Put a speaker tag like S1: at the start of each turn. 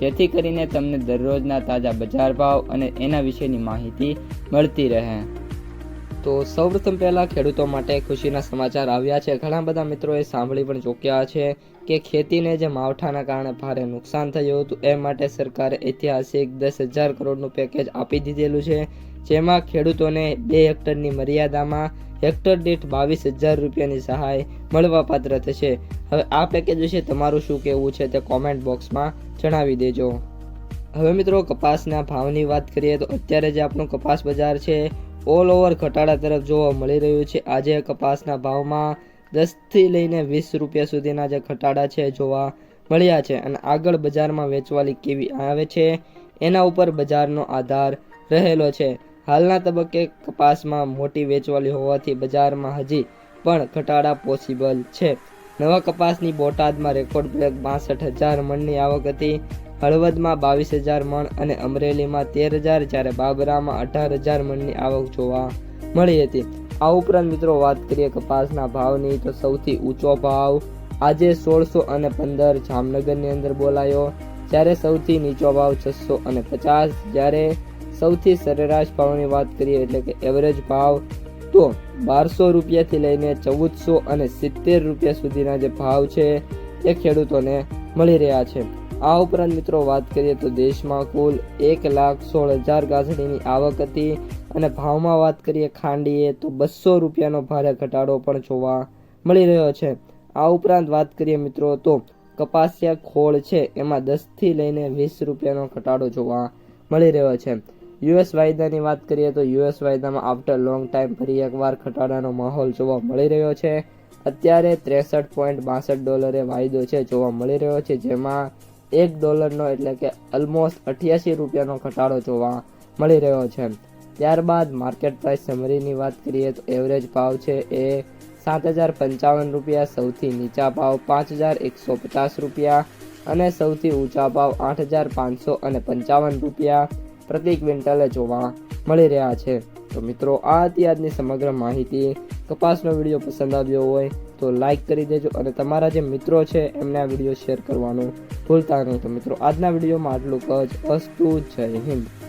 S1: જેથી કરીને તમને દરરોજના તાજા બજાર ભાવ અને એના વિશેની માહિતી મળતી રહે. તો સૌપ્રથમ પહેલાં ખેડૂતો માટે ખુશીના સમાચાર આવ્યા છે. ઘણા બધા મિત્રોએ સાંભળી પણ ચૂક્યા છે કે ખેતીને જે માવઠાના કારણે ભારે નુકસાન થયું હતું, એ માટે સરકારે ઐતિહાસિક દસ હજાર કરોડનું પેકેજ આપી દીધેલું છે, જેમાં ખેડૂતોને બે હેક્ટરની મર્યાદામાં હેક્ટર દીઠ બાવીસ હજાર રૂપિયાની સહાય મળવાપાત્ર થશે. હવે આ પેકેજ વિશે તમારું શું કહેવું છે તે કોમેન્ટ બોક્સમાં જણાવી દેજો. હવે મિત્રો કપાસના ભાવની વાત કરીએ તો અત્યારે જે આપણું કપાસ બજાર છે ઓલ ઓવર ઘટાડા તરફ જોવા મળી રહ્યું છે. આજે કપાસના ભાવમાં દસથી લઈને વીસ રૂપિયા સુધીના જે ઘટાડા છે જોવા મળ્યા છે અને આગળ બજારમાં વેચવાલી કેવી આવે છે એના ઉપર બજારનો આધાર રહેલો છે. હાલના તબક્કે કપાસમાં મોટી વેચવાલી હોવાથી બજારમાં હજી પણ ઘટાડા પોસિબલ છે. નવા કપાસની બોટાદમાં રેકોર્ડ બ્રેક બાસઠ હજાર મણની આવક હતી. હળવદમાં બાવીસ હજાર મણ અને અમરેલીમાં તેર હજાર જ્યારે બાબરામાં અઢાર હજાર મણની આવક જોવા મળી હતી. આ ઉપરાંત મિત્રો વાત કરીએ કપાસના ભાવની તો સૌથી ઊંચો ભાવ આજે સોળસો અને પંદર જામનગરની અંદર બોલાયો. જ્યારે સૌથી નીચો ભાવ છસો અને પચાસ. જ્યારે સૌથી સરેરાશ ભાવની વાત કરીએ એટલે કે એવરેજ ભાવ તો બારસો રૂપિયાથી લઈને ચૌદસો અને સિત્તેર રૂપિયા સુધીના જે ભાવ છે એ ખેડૂતોને મળી રહ્યા છે. આ ઉપરાંત મિત્રો વાત કરીએ તો દેશમાં કુલ એક લાખ સોળ હજાર ગાંસડીની આવક હતી અને ભાવમાં વાત કરીએ ખાંડીએ તો બસો રૂપિયાનો ભારે ઘટાડો પણ જોવા મળી રહ્યો છે. આ ઉપરાંત વાત કરીએ મિત્રો તો કપાસિયા ખોળ છે એમાં દસથી લઈને વીસ રૂપિયાનો ઘટાડો જોવા મળી રહ્યો છે. યુએસ વાયદાની વાત કરીએ તો યુએસ વાયદામાં આફ્ટર લોંગ ટાઈમ ફરી એકવાર ઘટાડાનો માહોલ જોવા મળી રહ્યો છે. અત્યારે ત્રેસઠ પોઈન્ટ બાસઠ ડોલરે વાયદો છે જોવા મળી રહ્યો છે જેમાં એક ડોલરનો એટલે કે ઓલમોસ્ટ અઠ્યાસી રૂપિયાનો ઘટાડો જોવા મળી રહ્યો છે. ત્યારબાદ માર્કેટ પ્રાઇસ સમરીની વાત કરીએ તો એવરેજ ભાવ છે એ સાત હજાર પંચાવન રૂપિયા, સૌથી નીચા ભાવ પાંચ હજાર એકસો પચાસ રૂપિયા અને સૌથી ઊંચા ભાવ આઠ હજાર પાંચસો અને પંચાવન રૂપિયા પ્રતિ ક્વિન્ટલે જોવા મળી રહ્યા છે. તો મિત્રો, આ હતી આજની સમગ્ર માહિતી. કપાસનો વીડિયો પસંદ આવ્યો હોય તો લાઈક કરી દેજો અને તમારા જે મિત્રો છે, એમને આ વીડિયો શેર કરવાનું ભૂલતા નહીં. તો મિત્રો, આજના વિડીયોમાં આટલું કચ્છ અસ્તુ, જય હિન્દ.